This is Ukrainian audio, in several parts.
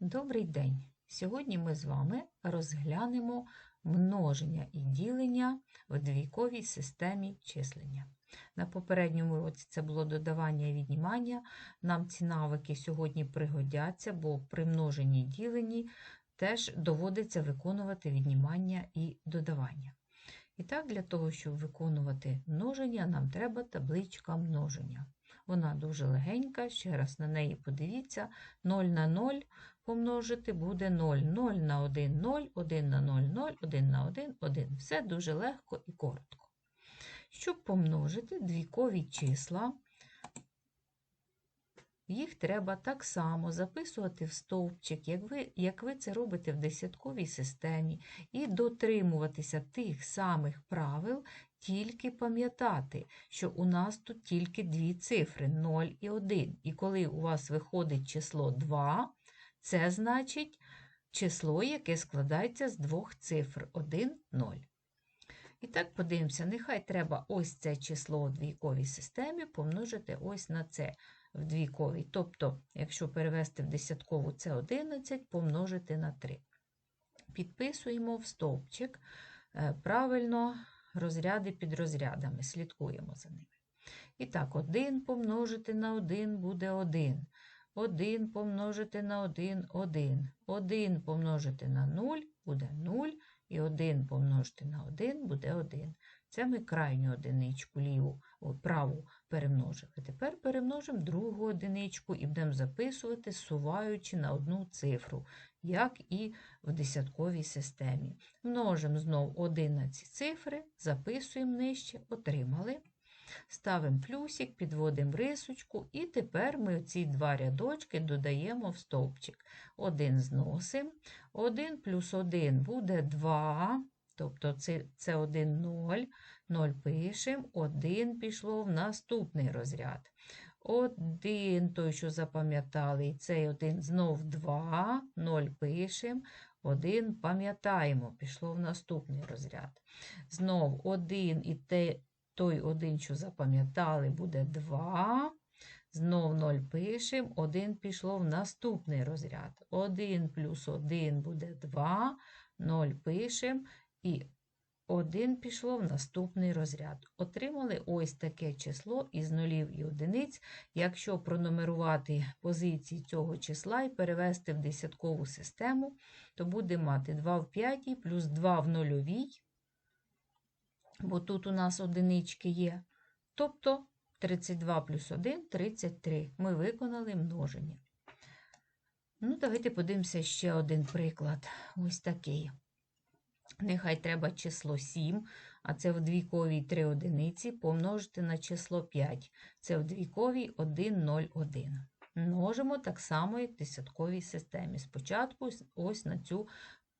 Добрий день! Сьогодні ми з вами розглянемо множення і ділення в двійковій системі числення. На попередньому уроці це було додавання і віднімання. Нам ці навики сьогодні пригодяться, бо при множенні і діленні теж доводиться виконувати віднімання і додавання. І так, для того, щоб виконувати множення, нам треба табличка множення. Вона дуже легенька, ще раз на неї подивіться. 0 на 0 помножити буде 0. 0 на 1 0, 1 на 0 0, 1 на 1 1. Все дуже легко і коротко. Щоб помножити двійкові числа, їх треба так само записувати в стовпчик, як ви, як ви це робите в десятковій системі, і дотримуватися тих самих правил, тільки пам'ятати, що у нас тут тільки дві цифри 0 і 1. І коли у вас виходить число 2, це значить число, яке складається з двох цифр 1, 0. І так подивимося, нехай треба ось це число у двійковій системі помножити ось на це в. Тобто, якщо перевести в десяткову це 11, помножити на 3. Підписуємо в стовпчик е, правильно розряди під розрядами, слідкуємо за ними. І так, 1 помножити на 1 буде 1. 1 помножити на 1 1. 1 помножити на 0 буде 0. І 1 помножити на 1 буде 1. Це ми крайню одиничку ліву, о, праву перемножили. Тепер перемножимо другу одиничку і будемо записувати, суваючи на одну цифру, як і в десятковій системі. Множимо знову 11 цифри, записуємо нижче, отримали. Ставимо плюсик, підводимо рисочку, і тепер ми ці два рядочки додаємо в стовпчик. Один зносимо. 1 плюс 1 буде 2, тобто це, це 1 0. 0 пишемо, 1 пішло в наступний розряд. 1, той, що запам'ятали, і цей 1 знов 2, 0 пишемо. 1 пам'ятаємо, пішло в наступний розряд. Знов 1 і те, той один, що запам'ятали, буде 2. Знов 0 пишемо, 1 пішло в наступний розряд. 1 плюс 1 буде 2, 0 пишемо і 1 пішло в наступний розряд. Отримали ось таке число із нулів і одиниць. Якщо пронумерувати позиції цього числа і перевести в десяткову систему, то буде мати 2 в 5 плюс 2 в нульовій бо тут у нас одинички є. Тобто 32 плюс 1 33. Ми виконали множення. Ну, давайте подивимося ще один приклад. Ось такий. Нехай треба число 7, а це в двійковій 3 одиниці, помножити на число 5. Це в двійковій 1, 0, 1. Множимо так само, як в десятковій системі. Спочатку ось на цю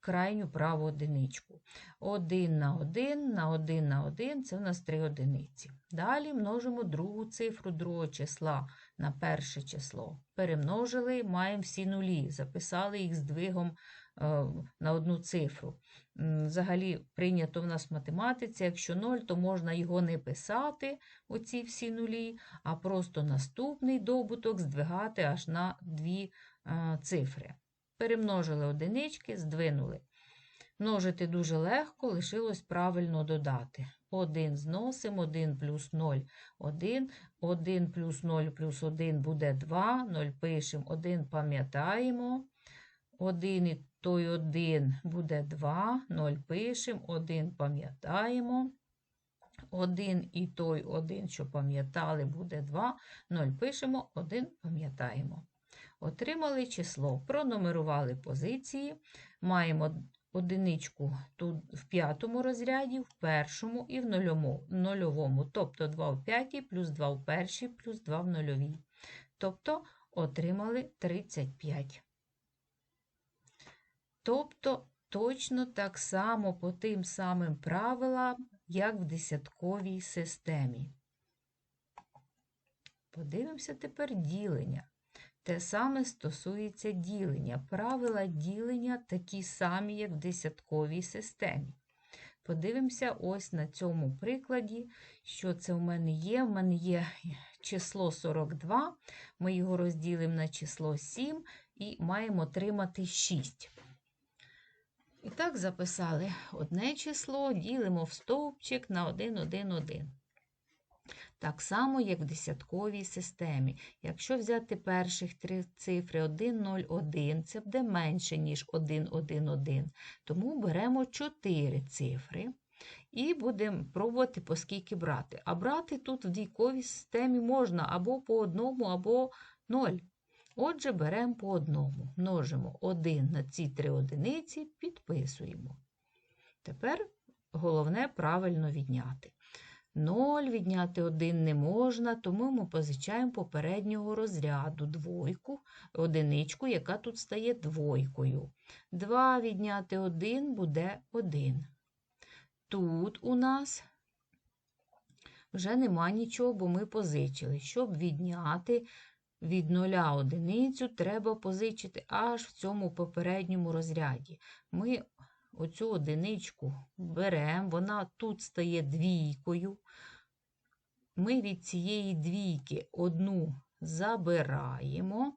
крайню праву одиничку. 1 на 1 на 1 на 1 це в нас 3 одиниці. Далі множимо другу цифру другого числа на перше число. Перемножили, маємо всі нулі, записали їх здвигом е, на одну цифру. Взагалі, прийнято в нас в математиці, якщо 0, то можна його не писати, оці всі нулі, а просто наступний добуток здвигати аж на дві е, цифри. Перемножили одинички, здвинули. Множити дуже легко, лишилось правильно додати. 1 зносимо, 1 плюс 0 1, 1 плюс 0 плюс 1 буде 2, 0 пишемо, 1 пам'ятаємо. 1 і той 1 буде 2, 0 пишемо, 1 пам'ятаємо. 1 і той 1, що пам'ятали, буде 2, 0 пишемо, 1 пам'ятаємо. Отримали число, пронумерували позиції, маємо одиничку тут в п'ятому розряді, в першому і в нульовому, тобто 2 в п'ятій, плюс 2 в першій, плюс 2 в нульовій. Тобто отримали 35. Тобто точно так само по тим самим правилам, як в десятковій системі. Подивимося тепер ділення. Те саме стосується ділення. Правила ділення такі самі, як в десятковій системі. Подивимося ось на цьому прикладі, що це в мене є. У мене є число 42, ми його розділимо на число 7 і маємо отримати 6. І так записали одне число, ділимо в стовпчик на 1, 1, 1. Так само, як в десятковій системі. Якщо взяти перших три цифри 1, 0, 1, це буде менше, ніж 1, 1, 1. Тому беремо 4 цифри і будемо пробувати по скільки брати. А брати тут в дійковій системі можна або по одному, або 0. Отже, беремо по одному, множимо 1 на ці три одиниці, підписуємо. Тепер головне правильно відняти. 0 відняти 1 не можна, тому ми позичаємо попереднього розряду двойку, одиничку, яка тут стає двойкою. 2 відняти 1 буде 1. Тут у нас вже нема нічого, бо ми позичили. Щоб відняти від нуля одиницю, треба позичити аж в цьому попередньому розряді. Ми оцю одиничку беремо, вона тут стає двійкою. Ми від цієї двійки одну забираємо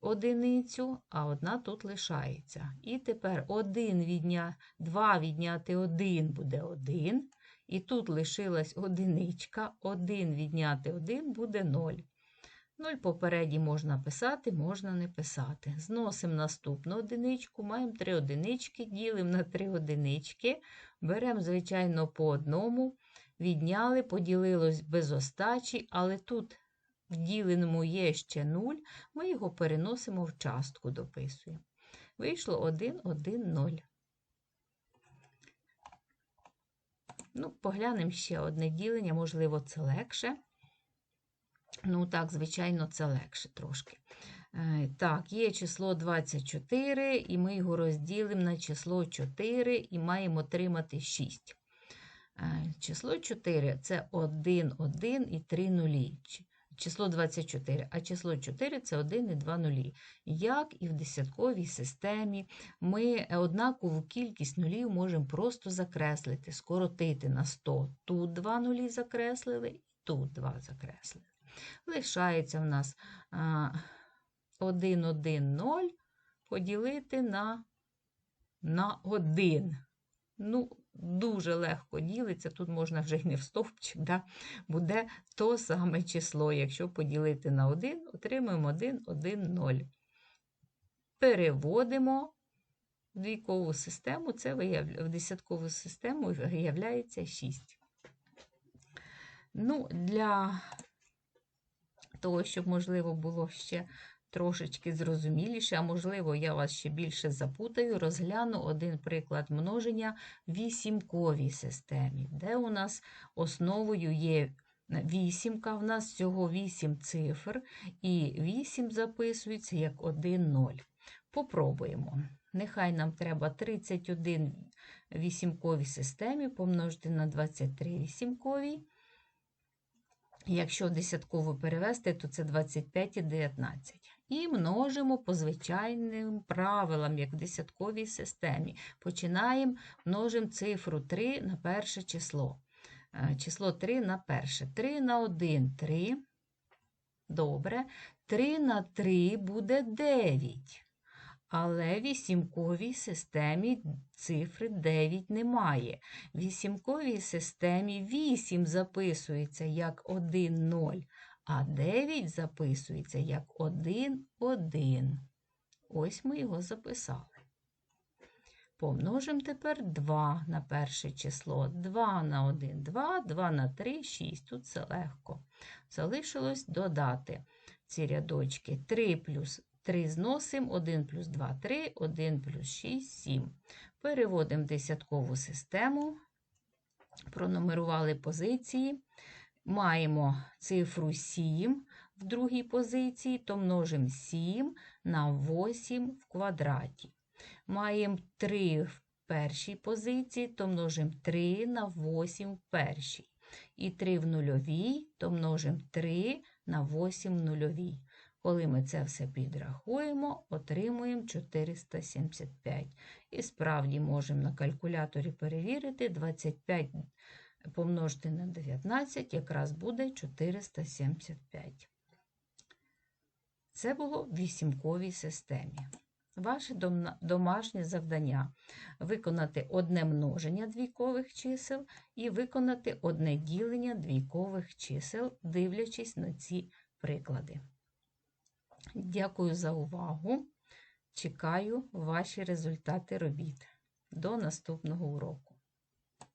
одиницю, а одна тут лишається. І тепер 1 відня... 2 відняти 1 буде 1. І тут лишилась одиничка, 1 відняти 1 буде 0. 0 попереді можна писати, можна не писати. Зносимо наступну одиничку, маємо 3 одинички, ділимо на 3 одинички, беремо, звичайно, по одному, відняли, поділилось без остачі, але тут в діленому є ще 0, ми його переносимо в частку, дописуємо. Вийшло 1, 1, 0. Ну, поглянемо ще одне ділення, можливо, це легше. Ну, так, звичайно, це легше трошки. Е, Так, є число 24, і ми його розділимо на число 4 і маємо отримати 6. Е, Число 4 це 1, 1 і 3 нулі. Число 24, а число 4 це 1 і 2 нулі. Як і в десятковій системі, ми однакову кількість нулів можемо просто закреслити, скоротити на 100. Тут 2 нулі закреслили, і тут 2 закреслили. Лишається в нас а, 1, 1, 0 поділити на, на 1. Ну, дуже легко ділиться, тут можна вже й не в стовпчик, да? буде то саме число. Якщо поділити на 1, отримаємо 1, 1, 0. Переводимо в двійкову систему, це виявля... в десяткову систему виявляється 6. Ну, для того, щоб, можливо, було ще трошечки зрозуміліше, а можливо, я вас ще більше запутаю, розгляну один приклад множення в вісімковій системі, де у нас основою є вісімка, в нас всього 8 цифр, і 8 записується як 1 0. Попробуємо. Нехай нам треба 31 вісімковій системі помножити на 23 вісімковій. Якщо десятково перевести, то це 25 і 19. І множимо по звичайним правилам, як в десятковій системі. Починаємо, множимо цифру 3 на перше число. Е, Число 3 на перше. 3 на 1 – 3. Добре. 3 на 3 буде 9. Але в вісімковій системі цифри 9 немає. В вісімковій системі 8 записується як 1, 0, а 9 записується як 1, 1. Ось ми його записали. Помножимо тепер 2 на перше число. 2 на 1, 2, 2 на 3, 6. Тут все легко. Залишилось додати ці рядочки 3 плюс 3 зносимо, 1 плюс 2 – 3, 1 плюс 6 – 7. Переводимо в десяткову систему, пронумерували позиції. Маємо цифру 7 в другій позиції, то множимо 7 на 8 в квадраті. Маємо 3 в першій позиції, то множимо 3 на 8 в першій. І 3 в нульовій, то множимо 3 на 8 в нульовій. Коли ми це все підрахуємо, отримуємо 475. І справді можемо на калькуляторі перевірити 25 помножити на 19, якраз буде 475. Це було в вісімковій системі. Ваше домашнє завдання виконати одне множення двійкових чисел і виконати одне ділення двійкових чисел, дивлячись на ці приклади. Дякую за увагу. Чекаю ваші результати робіт. До наступного уроку!